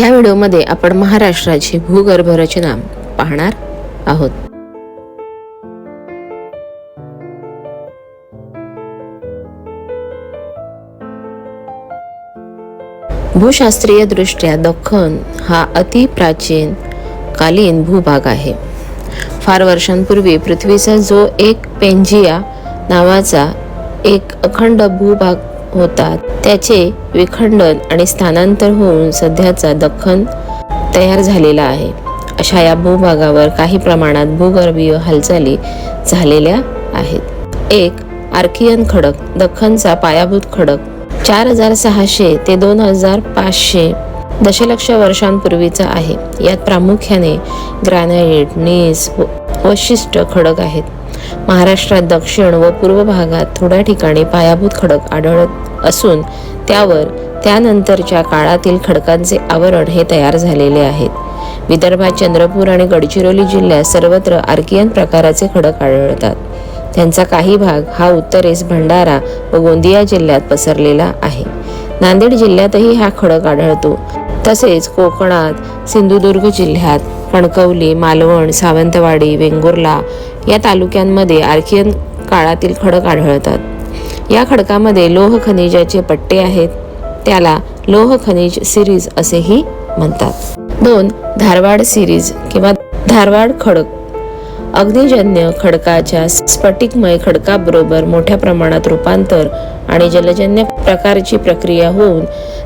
या व्हिडिओमध्ये आपण महाराष्ट्राची भूगर्भ रचना पाहणार आहोत. भूशास्त्रीय दृष्ट्या दख्खन हा अति प्राचीन कालीन भूभाग आहे. फार वर्षांपूर्वी पृथ्वीचा जो एक पेंजिया नावाचा एक अखंड भूभाग होतात. त्याचे विखंडन आणि स्थानांतर होऊन सध्याचा दख्खन तयार झालेला आहे. अशा या भूभागावर काही प्रमाणात भूगर्भीय हालचाली झालेल्या आहेत. एक आर्कियन खडक दख्खनचा पायाभूत खडक. चार हजार सहाशे ते दोन हजार पाचशे दशलक्ष वर्षांपूर्वीचा आहे. यात प्रामुख्याने ग्रॅनाइट नीस वशिष्ट वशिष्ठ खडक आहेत. महाराष्ट्रात दक्षिण व पूर्व भागात थोड्या ठिकाणी पायाभूत खडक आढळत असून त्यावर त्यानंतरच्या काळातील खडकांचे आवरण हे तयार झालेले आहेत. विदर्भात चंद्रपूर आणि गडचिरोली जिल्ह्यात सर्वत्र आर्कियन प्रकाराचे खडक आढळतात. त्यांचा काही भाग हा उत्तरेस भंडारा व गोंदिया जिल्ह्यात पसरलेला आहे. नांदेड जिल्ह्यातही हा खडक आढळतो. तसेच कोकणात सिंधुदुर्ग जिल्ह्यात कणकवली मालवण सावंतवाडी वेंगुर्ला या तालुक्यांमध्ये आर्कियन काळातील खडक आढळतात. या खडकामध्ये लोह खनिजाचे पट्टे आहेत. त्याला लोह खनिज सिरीज असेही म्हणतात. दोन धारवाड सिरीज किंवा धारवाड खडक. अग्निजन्य खडकाच्या स्फटिकमय खडकाबरोबर मोठ्या प्रमाणात रूपांतर आणि जलजन्य प्रकारची प्रक्रिया होऊन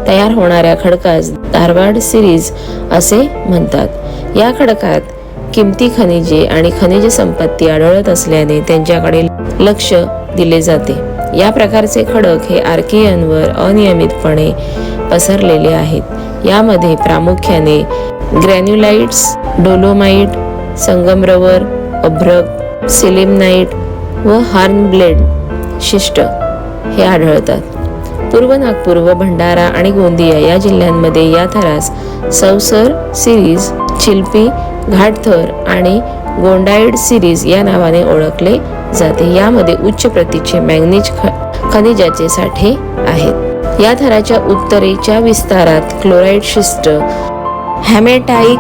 तयार होणाऱ्या खडकास धारवाड सिरीज असे म्हणतात. या खडकात किमती खनिजे आणि खनिज संपत्ती आढळत असल्याने त्यांच्याकडे लक्ष दिले जाते. या प्रकारचे खडक हे आर्कियनवर अनियमितपणे पसरलेले आहेत. यामध्ये प्रामुख्याने ग्रॅन्युलाइट्स डोलोमाइट संगमरवर अभ्रक सिलिमनाइट व हार्नब्लेड शिष्ट हे आढळतात. पूर्व नागपूर व भंडारा आणि गोंदिया या जिल्ह्यांमध्ये या थरास सौसर सिरीज चिल्पी घाटथर आणि गोंडाईड सिरीज या नावाने ओळखले जाते. यामध्ये उच्च प्रतीचे मॅग्नीज ख- खनिजाचे साठे आहेत. या थराच्या उत्तरेच्या विस्तारात क्लोराईड शिस्ट हॅमेटाईक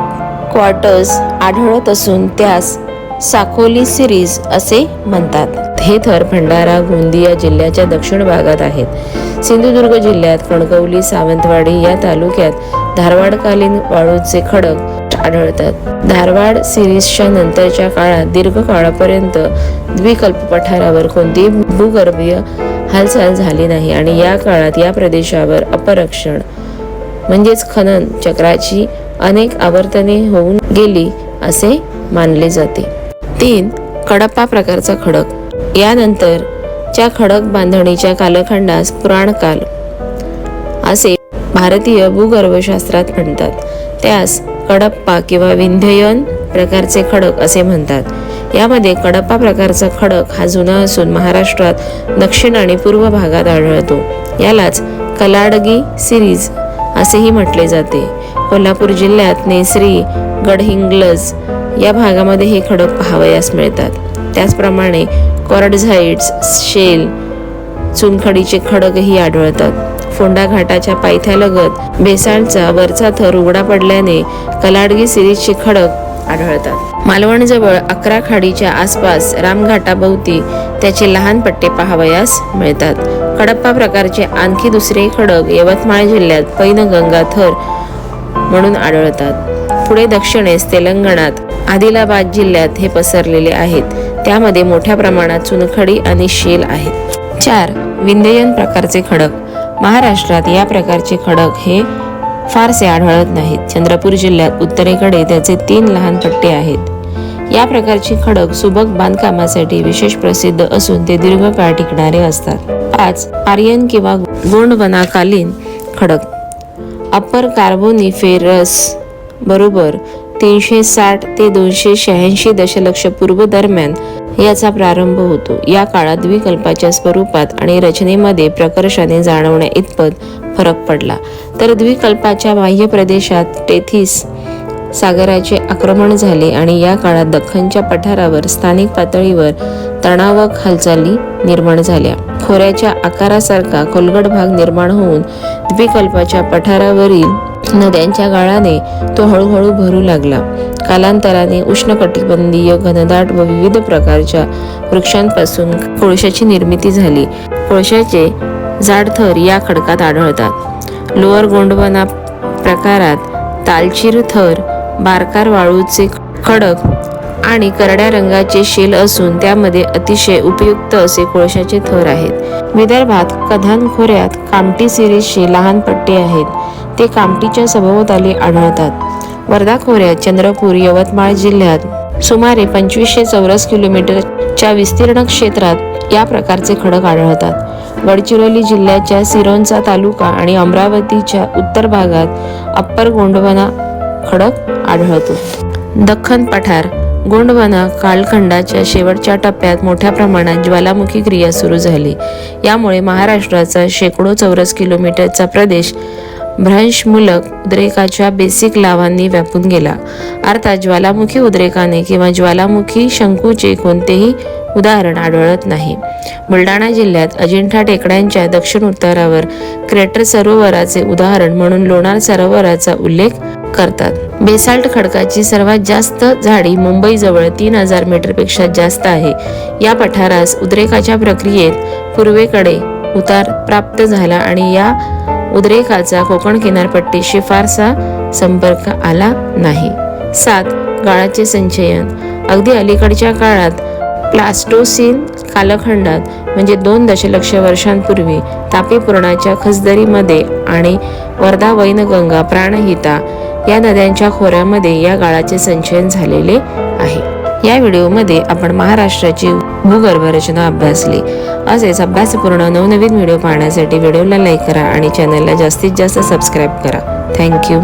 क्वार्टर्स आढळत असून त्यास साकोली सिरीज असे म्हणतात. हे थर भंडारा गोंदिया जिल्ह्याच्या दक्षिण भागात आहेत. सिंधुदुर्ग जिल्ह्यात कणकवली सावंतवाडी या तालुक्यात धारवाडकालीन वाळूचे खडक आढळतात. धारवाड सिरीजच्या नंतरच्या काळात दीर्घ काळापर्यंत द्विकल्प पठारावर कोणतीही भूगर्भीय हालचाल झाली नाही आणि या काळात या प्रदेशावर अपरक्षण म्हणजेच खनन चक्राची अनेक आवर्तने होऊन गेली असे मानले जाते. तीन कडप्पा प्रकारचा खडक. यानंतरच्या खडक बांधणीच्या कालखंडास पुराणकाल असे भारतीय भूगर्भशास्त्रात म्हणतात. त्यास कडप्पा किंवा विंध्ययन प्रकारचे खडक असे म्हणतात. यामध्ये कडप्पा प्रकारचा खडक हा जुना असून महाराष्ट्रात दक्षिण आणि पूर्व भागात आढळतो. यालाच कलाडगी सिरीज असेही म्हटले जाते. कोल्हापूर जिल्ह्यात नेसरी गडहिंग्लज या भागामध्ये हे खडक पाहावयास मिळतात. त्याचप्रमाणे कॉर्डझाईड्स शेल चुनखडीचे खडकही आढळतात. फोंडा घाटाच्या पायथ्यालगत बेसाळचा वरचा थर उघडा पडल्याने कलाडगी सिरीजचे खडक आढळतात. मालवणजवळ अकरा खाडीच्या आसपास रामघाटाभोवती त्याचे लहान पट्टे पाहावयास मिळतात. कडप्पा प्रकारचे आणखी दुसरे खडक यवतमाळ जिल्ह्यात पैनगंगा थर म्हणून आढळतात. पुढे दक्षिणेस तेलंगणात आदिलाबाद जिल्ह्यात हे पसरलेले आहेत. त्यामध्ये मोठ्या प्रमाणात चुनखडी आणि शेल आहेत. चार विंध्ययन प्रकारचे खडक. महाराष्ट्रात या प्रकारचे खडक हे फारसे आढळत नाहीत. चंद्रपूर जिल्ह्यात उत्तरेकडे त्याचे तीन लहान पट्टे आहेत. या प्रकारची खडक सुबक बांधकामासाठी विशेष प्रसिद्ध असून ते दीर्घकाळ टिकणारे असतात. पाच आर्यन किंवा गोंडवनाकालीन खडक अप्पर कार्बोनिफेरस बरोबर तीनशे साठ ते दोनशे शहाऐंशी दशलक्ष पूर्व दरम्यान याचा प्रारंभ होतो. या काळात द्विकल्पाच्या स्वरूपात आणि रचनेमध्ये प्रकर्षाने जाणवण्या इतपत फरक पडला. तर द्विकल्पाच्या बाह्य प्रदेशात टेथिस सागराचे आक्रमण झाले आणि या काळात दख्खनच्या पठारावर स्थानिक पातळीवर तणावक हालचाली निर्माण झाल्या. खोऱ्याच्या आकारासारखा खोलगड भाग निर्माण होऊन द्विकल्पाच्या पठारावरील नद्यांच्या गाळाने तो हळूहळू भरू लागला. कालांतराने उष्णकटिबंधीय घनदाट व विविध प्रकारच्या वृक्षांपासून कोळशाची निर्मिती झाली. कोळशाचे जाड थर या खडकात आढळतात. लोअर गोंडवना प्रकारात तालचीर थर बारकार वाळूचे खडक आणि करड्या रंगाचे शेल असून त्यामध्ये अतिशय उपयुक्त असे कोळशाचे थर आहेत. विदर्भात कधान खोऱ्यात कामटी सिरीजचे लहान पट्टे आहेत. ते कामटीच्या सभोवताली आढळतात. वर्धा खोऱ्यात चंद्रपूर यवतमाळ जिल्ह्यात सुमारे पंचवीसशे चौरस किलोमीटरच्या विस्तीर्ण क्षेत्रात या प्रकारचे खडक आढळतात. गडचिरोली जिल्ह्याच्या सिरोंचा तालुका आणि अमरावतीच्या उत्तर भागात अप्पर गोंडवना खडक आढळतो. दख्खन पठार गोंडवाना कालखंडाच्या शेवटच्या टप्प्यात मोठ्या प्रमाणात ज्वालामुखी क्रिया सुरू झाली. यामुळे महाराष्ट्राचा शेकडो चौरस किलोमीटरचा प्रदेश भ्रंशमूलक उद्रेकाच्या बेसिक लावांनी व्यापून गेला. अर्थात ज्वालामुखी उद्रेकाने किंवा ज्वालामुखी शंकूचे कोणतेही उदाहरण आढळत नाही. बुलढाणा जिल्ह्यात अजिंठा टेकड्यांच्या दक्षिण उत्तरावर क्रेटर सरोवराचे उदाहरण म्हणून लोणार सरोवराचा उल्लेख करतात. बेसाल्ट खडकाची सर्वात जास्त झाडी मुंबईजवळ तीन हजार मीटरपेक्षा जास्त आहे. या पठारास उद्रेकाच्या प्रक्रियेत पूर्वेकडे उतार प्राप्त झाला आणि या उद्रेकाचा कोकण किनारपट्टीशी फारसा संपर्क आला नाही. सात गाळाचे संचयन. अगदी अलीकडच्या काळात प्लास्टोसिन कालखंडात म्हणजे दोन दशलक्ष वर्षांपूर्वी तापीपूर्णाच्या खसदरीमध्ये आणि वर्धा वैनगंगा प्राणहिता या नद्यांच्या खोऱ्यामध्ये या गाळाचे संचयन झालेले आहे. या व्हिडिओमध्ये आपण महाराष्ट्राची भूगर्भ रचना अभ्यासली. असेच अभ्यासपूर्ण नवनवीन व्हिडिओ पाहण्यासाठी व्हिडिओला लाईक करा आणि चॅनलला जास्तीत जास्त सबस्क्राईब करा. थँक्यू